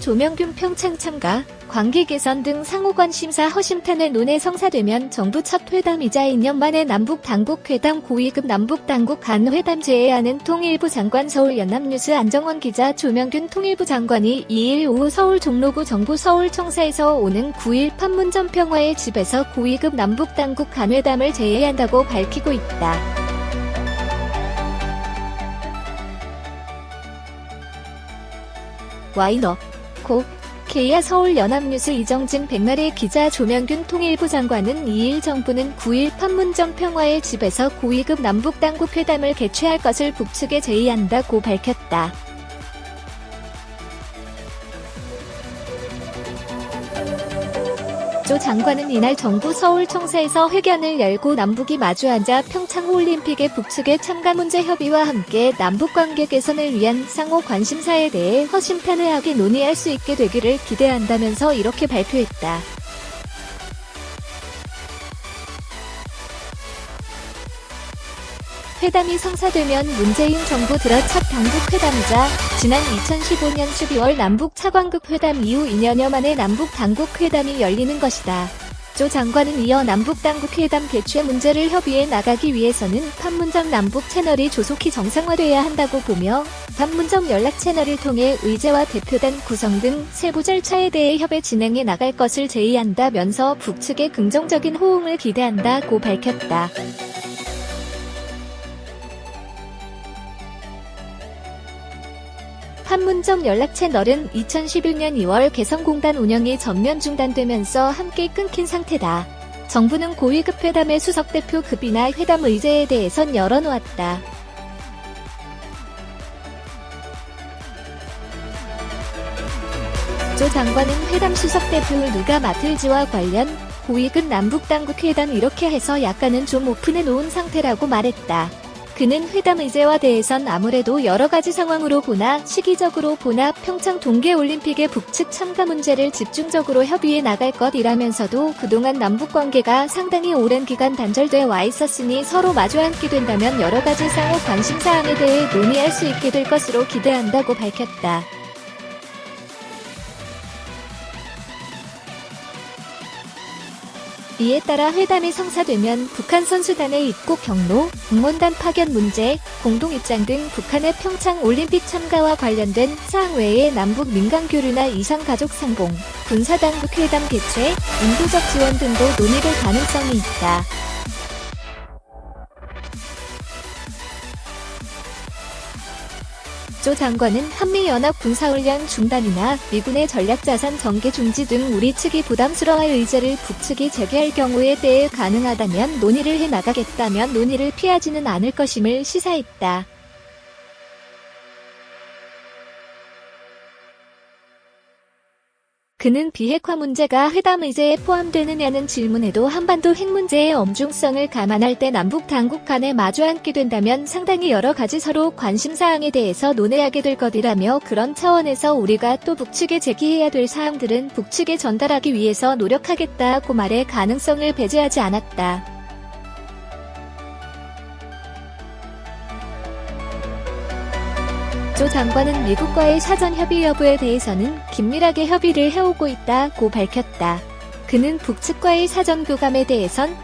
조명균 평창 참가, 관계 개선 등 상호 관심사 허심탄회 논의 성사되면 정부 첫 회담이자 2년 만에 남북 당국 회담 고위급 남북 당국 간 회담 제외하는 통일부 장관 서울 연합뉴스 안정원 기자 조명균 통일부 장관이 2일 오후 서울 종로구 정부 서울청사에서 오는 9일 판문점 평화의 집에서 고위급 남북 당국 간 회담을 제외한다고 밝히고 있다. 와이너, 고, 케이아 서울 연합뉴스 이정진 백나래 기자 조명균 통일부 장관은 2일 정부는 9일 판문점 평화의 집에서 고위급 남북 당국 회담을 개최할 것을 북측에 제의한다고 밝혔다. 조 장관은 이날 정부 서울청사에서 회견을 열고 남북이 마주 앉아 평창 올림픽의 북측의 참가 문제 협의와 함께 남북 관계 개선을 위한 상호 관심사에 대해 허심탄회하게 논의할 수 있게 되기를 기대한다면서 이렇게 발표했다. 회담이 성사되면 문재인 정부 들어 첫 당국 회담이자 지난 2015년 12월 남북 차관급 회담 이후 2년여 만에 남북 당국 회담이 열리는 것이다. 조 장관은 이어 남북 당국 회담 개최 문제를 협의해 나가기 위해서는 판문점 남북 채널이 조속히 정상화돼야 한다고 보며 판문점 연락 채널을 통해 의제와 대표단 구성 등 세부 절차에 대해 협의 진행해 나갈 것을 제의한다면서 북측의 긍정적인 호응을 기대한다고 밝혔다. 판문점 연락 채널은 2011년 2월 개성공단 운영이 전면 중단되면서 함께 끊긴 상태다. 정부는 고위급 회담의 수석대표 급이나 회담 의제에 대해선 열어놓았다. 조 장관은 회담 수석대표를 누가 맡을지와 관련 고위급 남북당국 회담 이렇게 해서 약간은 좀 오픈해 놓은 상태라고 말했다. 그는 회담 의제와 대해선 아무래도 여러 가지 상황으로 보나 시기적으로 보나 평창 동계올림픽의 북측 참가 문제를 집중적으로 협의해 나갈 것이라면서도 그동안 남북 관계가 상당히 오랜 기간 단절돼 와 있었으니 서로 마주 앉게 된다면 여러 가지 상호 관심 사항에 대해 논의할 수 있게 될 것으로 기대한다고 밝혔다. 이에 따라 회담이 성사되면 북한 선수단의 입국 경로, 응원단 파견 문제, 공동 입장 등 북한의 평창 올림픽 참가와 관련된 사항 외에 남북 민간 교류나 이상 가족 상봉, 군사 당국 회담 개최, 인도적 지원 등도 논의될 가능성이 있다. 조 장관은 한미연합 군사훈련 중단이나 미군의 전략자산 전개 중지 등 우리 측이 부담스러워할 의제를 북측이 제기할 경우에 대해 가능하다면 논의를 해 나가겠다면 논의를 피하지는 않을 것임을 시사했다. 그는 비핵화 문제가 회담 의제에 포함되느냐는 질문에도 한반도 핵 문제의 엄중성을 감안할 때 남북 당국 간에 마주 앉게 된다면 상당히 여러 가지 서로 관심 사항에 대해서 논의하게 될 것이라며 그런 차원에서 우리가 또 북측에 제기해야 될 사항들은 북측에 전달하기 위해서 노력하겠다고 말해 가능성을 배제하지 않았다. 조 장관은 미국과의 사전 협의 여부에 대해서는 긴밀하게 협의를 해오고 있다고 밝혔다. 그는 북측과의 사전 교감에 대해선